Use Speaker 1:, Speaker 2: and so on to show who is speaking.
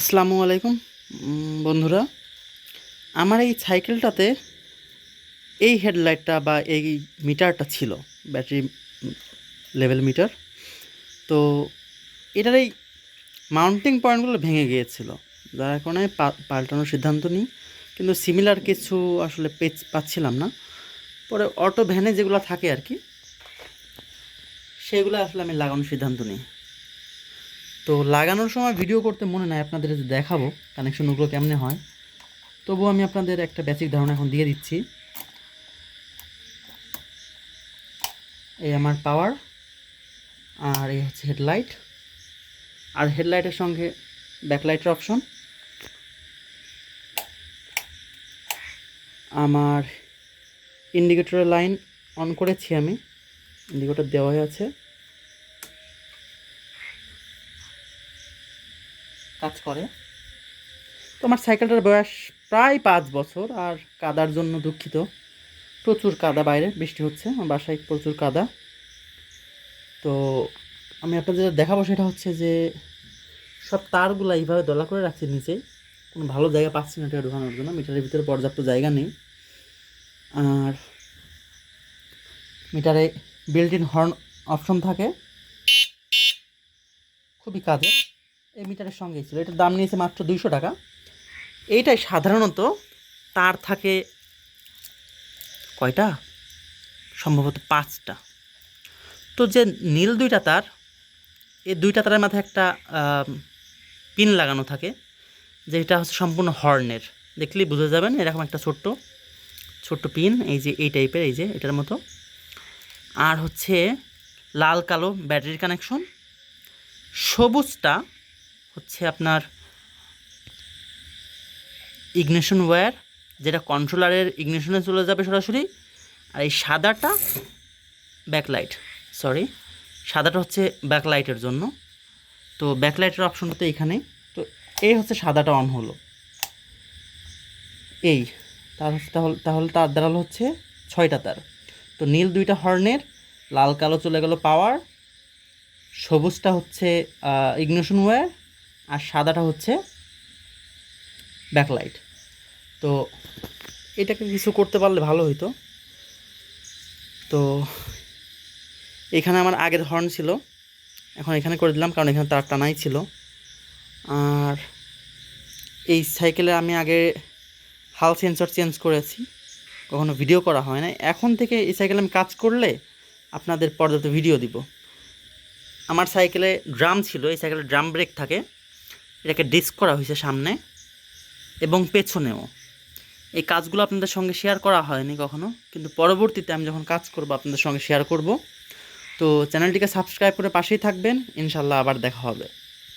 Speaker 1: আসসালামু আলাইকুম। বন্ধুরা, আমার এই সাইকেলটাতে এই হেডলাইটটা বা এই মিটারটা ছিল, ব্যাটারি লেভেল মিটার। তো এটার এই মাউন্টিং পয়েন্টগুলো ভেঙে গিয়েছিল, যার কারণে পাল্টানোর সিদ্ধান্ত নিই। কিন্তু সিমিলার কিছু আসলে পেজ পাচ্ছিলাম না। পরে অটো ভ্যানে যেগুলো থাকে আর কি, সেগুলো আসলে আমি লাগানোর সিদ্ধান্ত নিই। তো লাগানোর সময় ভিডিও করতে মনে নাই, আপনাদের দেখাবো কানেকশনগুলো কেমনে হয়। তবুও আমি আপনাদের একটা বেসিক ধারণা এখন দিয়ে দিচ্ছি। এই আমার পাওয়ার আর এই হচ্ছে হেডলাইট আর হেডলাইটের সঙ্গে ব্যাকলাইটের অপশন আমার ইন্ডিকেটরের লাইন অন করেছি আমি। ইন্ডিকেটর দেওয়া আছে। কাজ করে। তো আমার সাইকেলটার বয়স প্রায় পাঁচ বছর আর কাদার জন্য দুঃখিত। প্রচুর কাদা বাইরে, বৃষ্টি হচ্ছে, আমার বাসায় প্রচুর কাদা। তো আমি আপনাদের যেটা দেখাবো সেটা হচ্ছে যে সব তারগুলো এইভাবে দলা করে রাখছি নিচেই কোনো ভালো জায়গা পাচ্ছি না এটা ঢোকানোর জন্য, মিটারের ভিতরে পর্যাপ্ত জায়গা নেই। আর মিটারে বিল্ট ইন হর্ন অপশন থাকে। খুবই কাজে। এই মিটারের সঙ্গেই ছিল। এটার দাম নিয়েছে মাত্র দুইশো টাকা। এইটাই সাধারণত তার থাকে কয়টা? সম্ভবত পাঁচটা। তো যে নীল দুইটা তার, এই দুইটা তারের মাথায় একটা পিন লাগানো থাকে, যেটা হচ্ছে সম্পূর্ণ হর্নের। দেখলেই বুঝে যাবেন, এরকম একটা ছোট্ট ছোট্ট পিন, এই যে এই টাইপের, এই যে এটার মতো। আর হচ্ছে লাল কালো ব্যাটারির কানেকশন। সবুজটা হচ্ছে আপনার ইগনিশন ওয়্যার, যেটা কন্ট্রোলারের ইগনিশনে চলে যাবে সরাসরি, আর এই সাদাটা ব্যাকলাইট সরি সাদাটা হচ্ছে ব্যাকলাইটের জন্য। তো ব্যাকলাইটের অপশনটা তো এখানে। তো এই হচ্ছে সাদাটা অন হলো। এই, তার তাহলে তাহলে তার দাঁড়াল হচ্ছে ছয়টা তার। তো নীল দুইটা হর্নের লাল, কালো চলে গেল পাওয়ার সবুজটা হচ্ছে ইগনিশন ওয়্যার আর সাদাটা হচ্ছে ব্যাকলাইট তো এটাকে কিছু করতে পারলে ভালো হতো তো এখানে আমার আগের হর্ন ছিল। এখন এখানে করে দিলাম কারণ এখানে তার টানাই ছিল। আর এই সাইকেলে আমি আগে হাল সেন্সর চেঞ্জ করেছি। কখনো ভিডিও করা হয় না এখন থেকে এই সাইকেলে আমি কাজ করলে আপনাদের পর্যাপ্ত ভিডিও দিব। আমার সাইকেলে ড্রাম ছিল, এই সাইকেলে ড্রাম ব্রেক থাকে। এটাকে ডিস্ক করা হয়েছে সামনে এবং পেছনেও। এই কাজগুলো আপনাদের সঙ্গে শেয়ার করা হয়নি কখনো, কিন্তু পরবর্তীতে আমি যখন কাজ করব আপনাদের সঙ্গে শেয়ার করব। তো চ্যানেলটিকে সাবস্ক্রাইব করে পাশেই থাকবেন, ইনশাল্লাহ আবার দেখা হবে।